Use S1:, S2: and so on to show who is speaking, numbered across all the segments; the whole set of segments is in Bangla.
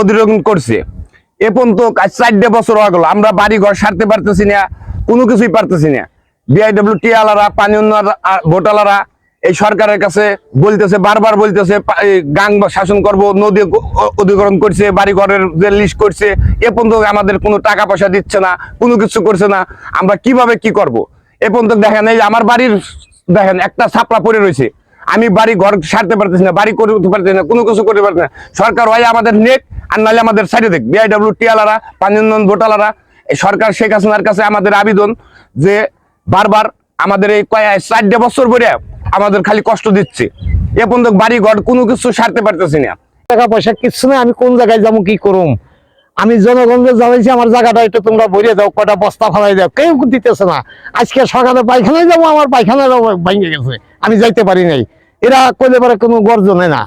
S1: অধিগ্রহণ করছে। এ পর্যন্ত আজ চারটে বছর হয়ে গেল, আমরা বাড়ি ঘর সারতে পারতেছি না, কোনো কিছুই পারতেছি না। বিআইডব্লিউ টি আলারা, পানি উন্নয়ন ভোটালারা এই সরকারের কাছে বলতেছে, বারবার বলতেছে গাং শাসন করব, নদী অধিগ্রহণ করছে বাড়ি ঘরের যে লিস্ট করছে, এ পর্যন্ত আমাদের কোনো টাকা পয়সা দিচ্ছে না, কোনো কিছু করছে না, আমরা কীভাবে কি করব? এ পর্যন্ত দেখেন, এই আমার বাড়ির দেখেন, একটা ছাপড়া পড়ে রয়েছে। আমি বাড়ি ঘর সারতে পারতেছি না, বাড়ি করতে পারতেছি না, কোনো কিছু করতে পারতেছি না। সরকার হয় আমাদের নেট, আর নাহলে আমাদের সাইডে দেখ বিআইডব্লিউ টিয়ালারা পানি উন্নয়ন ভোটালারা সরকার শেখ হাসিনার কাছে আমাদের আবেদন যে বারবার আমাদের এই কয় চারটে বছর পরে আমাদের খালি কষ্ট দিচ্ছে। এ পর্যন্ত বাড়ি ঘর কোনো কিছু সারতে পারতেছি না।
S2: টাকা পয়সা কিচ্ছু নেই, আমি কোন জায়গায় যাব, কি করুম? আমি জনগণকে জানাইছি, আমার জায়গাটা একটু তোমরা ভরিয়ে দাও কটা বস্তা ফেলাই দাও। কেউ দিতেছে না। আজকে সকালে পায়খানায় যাব, আমার পায়খানার ভেঙে গেছে। আমি যাইতে পারি নাই। এরা কইলে পারে কোনো গর্জনে না।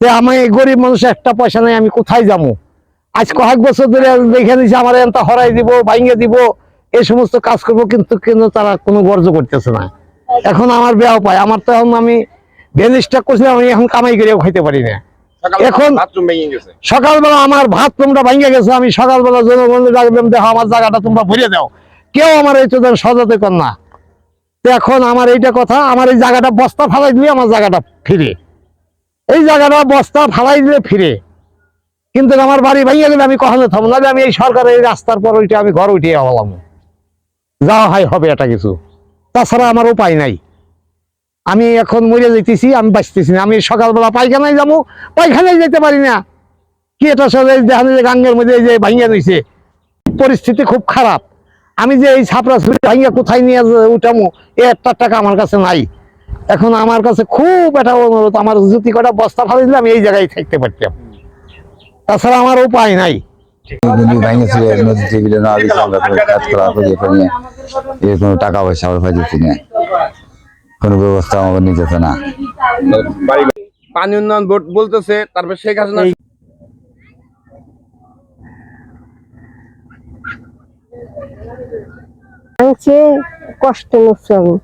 S2: যে আমি গরিব মানুষ, একটা পয়সা নেই, আমি কোথায় যাব? আজ কয়েক বছর ধরে দেখে নিছি, আমার এনটা হরাই দিব ভাঙ্গে দিব। এই সমস্ত কাজ করব, কিন্তু কিন্তু তারা কোনো গর্জ করতেছে না? এখন আমার বেয়াও পায়। আমার তো এখন আমি বেনিসটা করছিলাম আমি এখন কামাই করেও খাইতে পারি না। এখন
S1: ভেঙে
S2: সকালবেলা আমার ভাত তোমরা ভাঙ্গে গেছে আমি সকালবেলা জনগণের ডাকলাম দেখো আমার জায়গাটা তোমরা ভরিয়ে দাও। কেউ আমার এই তোদের সজাতে কর না। এখন আমার এইটা কথা আমার এই জায়গাটা বস্তা ফালাই দিলে আমার জায়গাটা ফিরে। এই জায়গাটা বস্তা ফালাই দিলে ফিরে। কিন্তু আমার বাড়ি ভাঙিয়ে গেলে আমি কখনো থামো না আমি এই সরকারের এই রাস্তার পর ওইটা আমি ঘর উঠিয়ে হলাম যাওয়া হয় হবে এটা কিছু। তাছাড়া আমার উপায় নাই। আমি এখন মরে যেতেছি আমি বাঁচতেছি না। আমি সকালবেলা পায়খানায় যাব, পায়খানায় যেতে পারি না। কি এটা সবাই দেখা যায় গাঙ্গের মধ্যে যে ভাঙ্গা রয়েছে পরিস্থিতি খুব খারাপ। আমি যে এই ছাপড়া ছুরি ভাঙ্গা কোথায় নিয়ে উঠামো, এ একটা টাকা আমার কাছে নাই। এখন আমার কাছে খুব একটা অনুরোধ, আমার জুতি কটা বস্তা ফালে দিলে আমি এই জায়গায় থাকতে পারতাম। তাছাড়া আমার উপায় নাই।
S3: টাকা পয়সা কোনো ব্যবস্থা আমাদের নিতেছে না।
S1: পানি উন্নয়ন বোর্ড বলতেছে তারপর শেখ হাসিনা
S4: হচ্ছে কষ্ট নিচ্ছি আমি।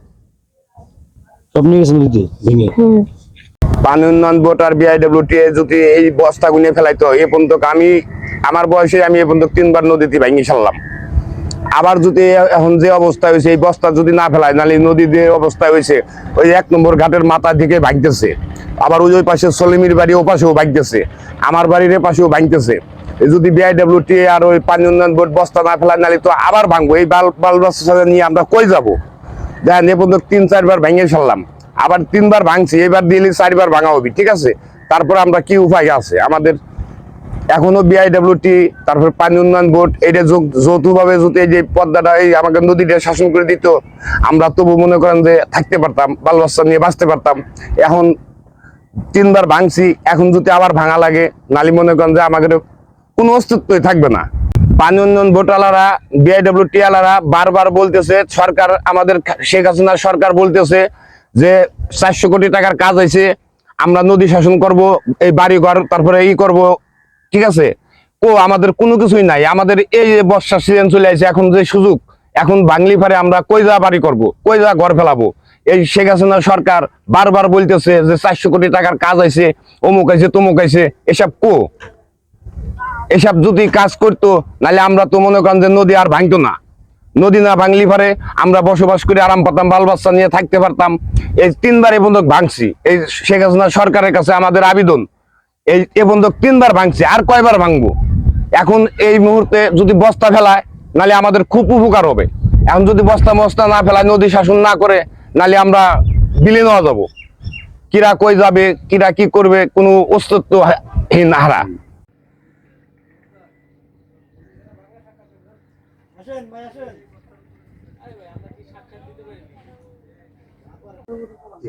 S5: সব নিয়ে গেছেন নদীতে ভেঙে।
S1: পানি উন্নয়ন বোর্ড আর বিআইডব্লিউটি যদি এই বস্তা গুনে ফেলাইতো এ পর্যন্ত আমি আমার বয়সে আমি এ পর্যন্ত তিনবার নদীতে ভাঙি সারলাম আবার যদি এখন যে অবস্থা হয়েছে, এই বস্তা যদি না ফেলায়, নাহলে নদী যে অবস্থা হয়েছে, ওই এক নম্বর ঘাটের মাথা দিকে ভাঙতেছে। আবার ওই ওই পাশে সলিমির বাড়ি ও পাশেও ভাঙতেছে। আমার বাড়ির পাশেও ভাঙতেছে। যদি বিআইডব্লিউটি আর ওই পানি উন্নয়ন বোর্ড বস্তা না ফেলায়, নাহলে তো আবার ভাঙবো। এই বাল বাল বস্তার সাথে নিয়ে আমরা কই যাব? দেখেন, এ পর্যন্ত তিন, চারবার ভেঙে ফেললাম। আবার তিনবার ভাঙছি, এবার দিলে চারবার ভাঙা হবে, ঠিক আছে? তারপর আমরা কি উপায় আছে? আমাদের এখনও বিআইডব্লিউটি তারপর পানি উন্নয়ন বোর্ড এটা যৌথভাবে যদি এই যে পদ্মাটা, এই আমাকে নদীটা শাসন করে দিত, আমরা তবু মনে করেন যে থাকতে পারতাম বাল বাচ্চা নিয়ে বাঁচতে পারতাম। এখন তিনবার ভাঙছি, এখন যদি আবার ভাঙা লাগে, নালি মনে করেন যে আমাদের কোনো অস্তিত্বই থাকবে না। পানি উন্নয়ন ভোটালারা বিআইডব্লিউ টিয়ালারা বারবার বলতেছে, সরকার আমাদের শেখ হাসিনা সরকার বলতেছে যে চারশো কোটি টাকার কাজ হয়েছে, আমরা নদী শাসন করব, এই বাড়ি ঘর তারপরে ই করব ঠিক আছে? ও আমাদের কোনো কিছুই নাই। আমাদের এই যে বর্ষার সিজন চলে আসছে এখন যে সুযোগ, এখন বাংলি পারে আমরা কইজা বাড়ি করব কইজা ঘর ফেলাবো? এই শেখ হাসিনা সরকার বারবার বলতেছে যে চারশো কোটি টাকার কাজ আছে অমুক আছে তমুক আছে এসব কো? এসব যদি কাজ করতো, নাহলে আমরা তো মনে করেন যে নদী আর ভাঙতো না। নদী না ভাঙলি পারে আমরা বসবাস করে আরাম পাতাম, বাল বাচ্চা নিয়ে থাকতে পারতাম। এই তিনবার এ বন্ধক ভাঙছি। এই শেখ হাসিনা সরকারের কাছে আমাদের আবেদন এই, এ বন্ধক তিনবার ভাঙছে, আর কয়বার ভাঙবো? এখন এই মুহূর্তে যদি বস্তা ফেলায় নাহলে আমাদের খুব উপকার হবে। এখন যদি বস্তা মস্তা না ফেলায়, নদী শাসন না করে নাহলে আমরা বিলীন হওয়া যাব। কিরা কই যাবে, কিরা কি করবে, কোনো অস্তিত্বহীন হারা।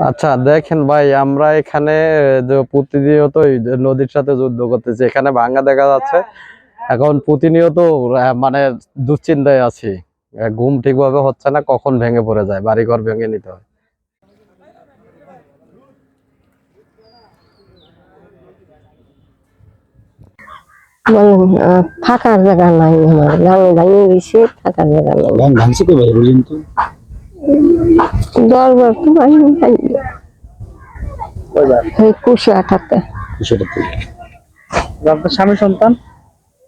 S6: আচ্ছা দেখেন ভাই আমরা এখানে যে প্রতিনিয়ত নদীর সাথে যুদ্ধ করতেছি। এখানে ভাঙ্গা দেখা যাচ্ছে। এখন প্রতিনিয়ত মানে দুশ্চিন্তায় আছি। ঘুম ঠিকভাবে হচ্ছে না কখন ভেঙে পড়ে যায় বাড়িঘর ভেঙে নিতে হয়।
S4: বলেন থাকার জায়গা নাই আমার। গাঙে ভাঙে গেছে থাকার জায়গা নাই।
S5: ভাঙছে তো ভাই? তো।
S4: এই কুশি আঠাতে।
S5: আপনার স্বামী সন্তান?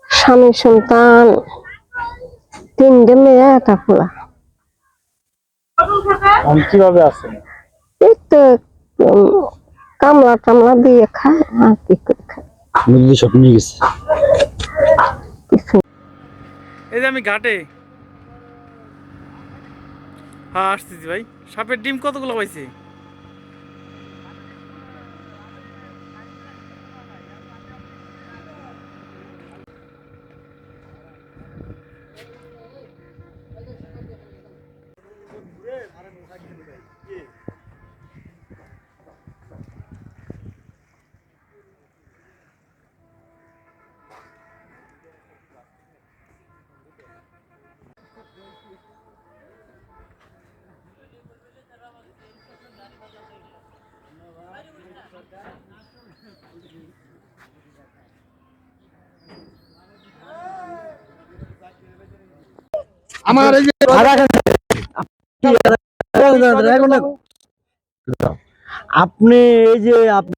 S4: স্বামী সন্তান তিনটে মেয়ে একটা
S5: এখন কীভাবে আছেন?
S4: এই তো কামলা টামলা দিয়ে খায় আর কি করে খায়।
S5: সব নিয়ে গেছে।
S7: এই যে আমি ঘাটে হ্যাঁ আসতেছি ভাই। সাপের ডিম কতগুলো পাইছি?
S2: আমার এই যে
S5: আপনি এই যে আপনি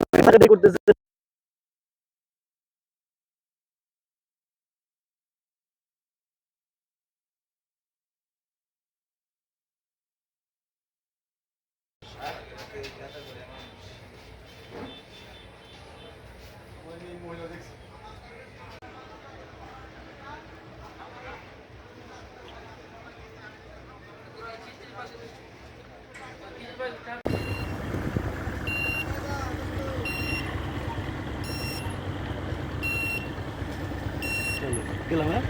S5: করতেছেন গেলাম হ্যাঁ